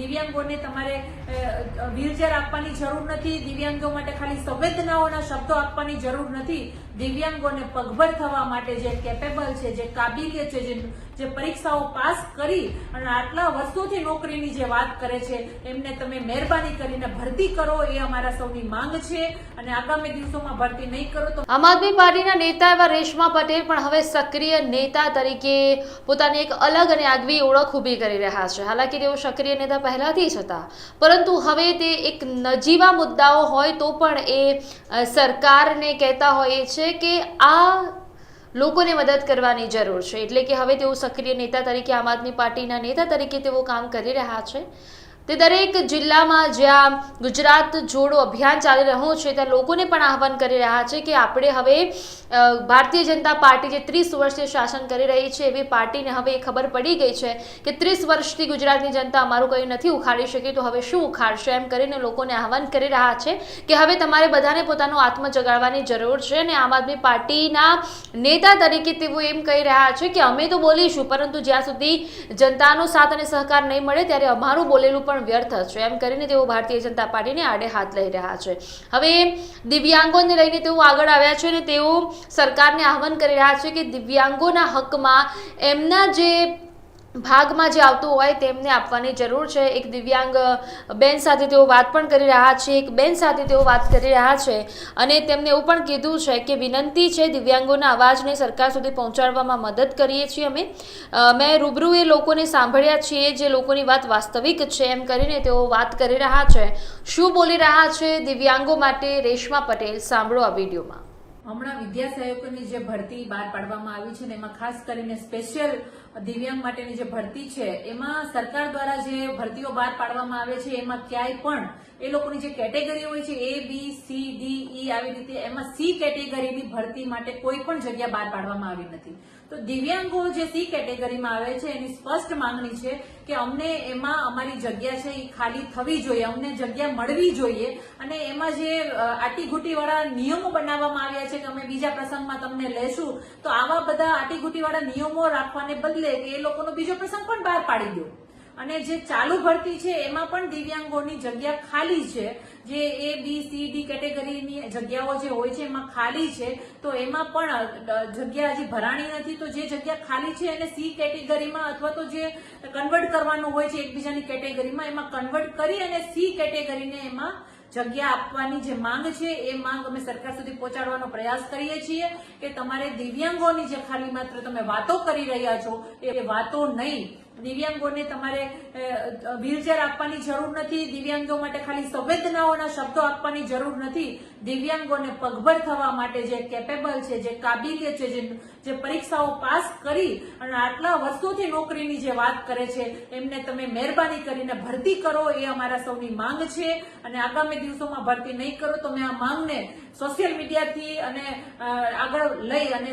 દિવ્યાંગોને તમારે વ્હીલચેર આપવાની જરૂર નથી, દિવ્યાંગો માટે ખાલી સંવેદનાઓના શબ્દો આપવાની જરૂર નથી. દિવ્યાંગોને પગભર થવા માટે જે કેપેબલ છે, જે કાબિલિયત છે, જે જે પરીક્ષાઓ પાસ કરી અને આટલા વર્ષોથી નોકરીની જે વાત કરે છે, એમને તમે મહેરબાની કરીને ભરતી કરો, એ અમારા સૌની માંગ છે. અને આગામી દિવસોમાં ભરતી નહીં કરો તો આમ આદમી પાર્ટીના નેતા એવા રેશમા પટેલ પણ હવે સક્રિય નેતા તરીકે પોતાની એક અલગ અને આગવી ઓળખ ઊભી કરી રહ્યા છે. હાલાકી તેઓ સક્રિય નેતા પહેલાથી જ હતા. પરંતુ હવે તે એક નજીવા મુદ્દાઓ હોય તો પણ એ સરકારને કહેતા હોય છે કે આ લોકોને મદદ કરવાની જરૂર છે. એટલે કે હવે તેઓ સક્રિય નેતા તરીકે આમ આદમી પાર્ટીના નેતા તરીકે તેઓ કામ કરી રહ્યા છે. તે દરેક જિલ્લામાં જ્યાં ગુજરાત જોડો અભિયાન ચાલી રહ્યું છે, ત્યાં લોકોને પણ આહવાન કરી રહ્યા છે કે આપણે હવે ભારતીય જનતા પાર્ટી જે ત્રીસ વર્ષથી શાસન કરી રહી છે, એવી પાર્ટીને હવે એ ખબર પડી ગઈ છે કે ત્રીસ વર્ષથી ગુજરાતની જનતા અમારું કંઈ નથી ઉખાડી શકી, તો હવે શું ઉખાડશે? એમ કરીને લોકોને આહવાન કરી રહ્યા છે કે હવે તમારે બધાને પોતાનો આત્મ જગાડવાની જરૂર છે અને આમ આદમી પાર્ટીના નેતા તરીકે તેઓ એમ કહી રહ્યા છે કે અમે તો બોલીશું, પરંતુ જ્યાં સુધી જનતાનો સાથ અને સહકાર નહીં મળે, ત્યારે અમારું બોલેલું પણ વ્યર્થ હશે. એમ કરીને તેઓ ભારતીય જનતા પાર્ટીને આડે હાથ લઈ રહ્યા છે. હવે દિવ્યાંગોને લઈને તેઓ આગળ આવ્યા છે અને તેઓ સરકારને આહવાન કરી રહ્યા છે કે દિવ્યાંગોના હકમાં એમના જે ભાગમાં જે આવતું હોય તેમને આપવાની જરૂર છે. એક દિવ્યાંગ બેન સાથે તેઓ વાત પણ કરી રહ્યા છે. એક બેન સાથે તેઓ વાત કરી રહ્યા છે અને તેમને એવું પણ કીધું છે કે વિનંતી છે દિવ્યાંગોના અવાજને સરકાર સુધી પહોંચાડવામાં મદદ કરીએ છીએ અમે. મેં રૂબરૂ એ લોકોને સાંભળ્યા છીએ જે લોકોની વાત વાસ્તવિક છે એમ કરીને તેઓ વાત કરી રહ્યા છે. શું બોલી રહ્યા છે દિવ્યાંગો માટે? રેશમા પટેલ, સાંભળો આ વિડીયોમાં. હમણાં વિદ્યા સહાયકોની જે ભરતી બહાર પાડવામાં આવી છે ને એમાં ખાસ કરીને સ્પેશિયલ દિવ્યાંગ માટેની જે ભરતી છે, એમાં સરકાર દ્વારા જે ભરતીઓ બહાર પાડવામાં આવે છે, એમાં ક્યાંય પણ એ લોકોની જે કેટેગરી હોય છે એ બી સી ડી આવી રીતે એમાં સી કેટેગરીની ભરતી માટે કોઈ પણ જગ્યા બહાર પાડવામાં આવી નથી. તો દિવ્યાંગો જે સી કેટેગરીમાં આવે છે, એની સ્પષ્ટ માંગણી છે કે અમને એમાં અમારી જગ્યા છે એ ખાલી થવી જોઈએ, અમને જગ્યા મળવી જોઈએ અને એમાં જે આટીઘૂટીવાળા નિયમો બનાવવામાં આવ્યા છે કે અમે બીજા પ્રસંગમાં તમને લેશું, તો આવા બધા આટીઘૂટીવાળા નિયમો રાખવાને બદલે એ લોકોનો બીજો પ્રસંગ પણ બહાર પાડી દો. અને જે ચાલુ ભરતી છે, એમાં પણ દિવ્યાંગોની જગ્યા ખાલી છે. જે એ બી સી ડી કેટેગરીની જગ્યાઓ જે હોય છે, એમાં ખાલી છે. તો એમાં પણ જગ્યા હજી ભરાણી નથી. તો જે જગ્યા ખાલી છે, એને સી કેટેગરીમાં અથવા તો જે કન્વર્ટ કરવાનું હોય છે, એકબીજાની કેટેગરીમાં, એમાં કન્વર્ટ કરી અને સી કેટેગરીને એમાં જગ્યા આપવાની જે માંગ છે, એ માંગ અમે સરકાર સુધી પહોંચાડવાનો પ્રયાસ કરીએ છીએ કે તમારે દિવ્યાંગોની જે ખાલી માત્ર તમે વાતો કરી રહ્યા છો, એ વાતો નહીં. દિવ્યાંગોને તમારે વ્હીલચેર આપવાની જરૂર નથી, દિવ્યાંગો માટે ખાલી સંવેદનાઓના શબ્દો આપવાની જરૂર નથી. દિવ્યાંગોને પગભર થવા માટે જે કેપેબલ છે, જે કાબિલિયત છે, જે પરીક્ષાઓ પાસ કરી અને આટલા વર્ષોથી નોકરીની જે વાત કરે છે, એમને તમે મહેરબાની કરીને ભરતી કરો, એ અમારા સૌની માંગ છે. અને આગામી દિવસોમાં ભરતી નહીં કરો, તો અમે આ માંગને સોશિયલ મીડિયાથી અને આગળ લઈ અને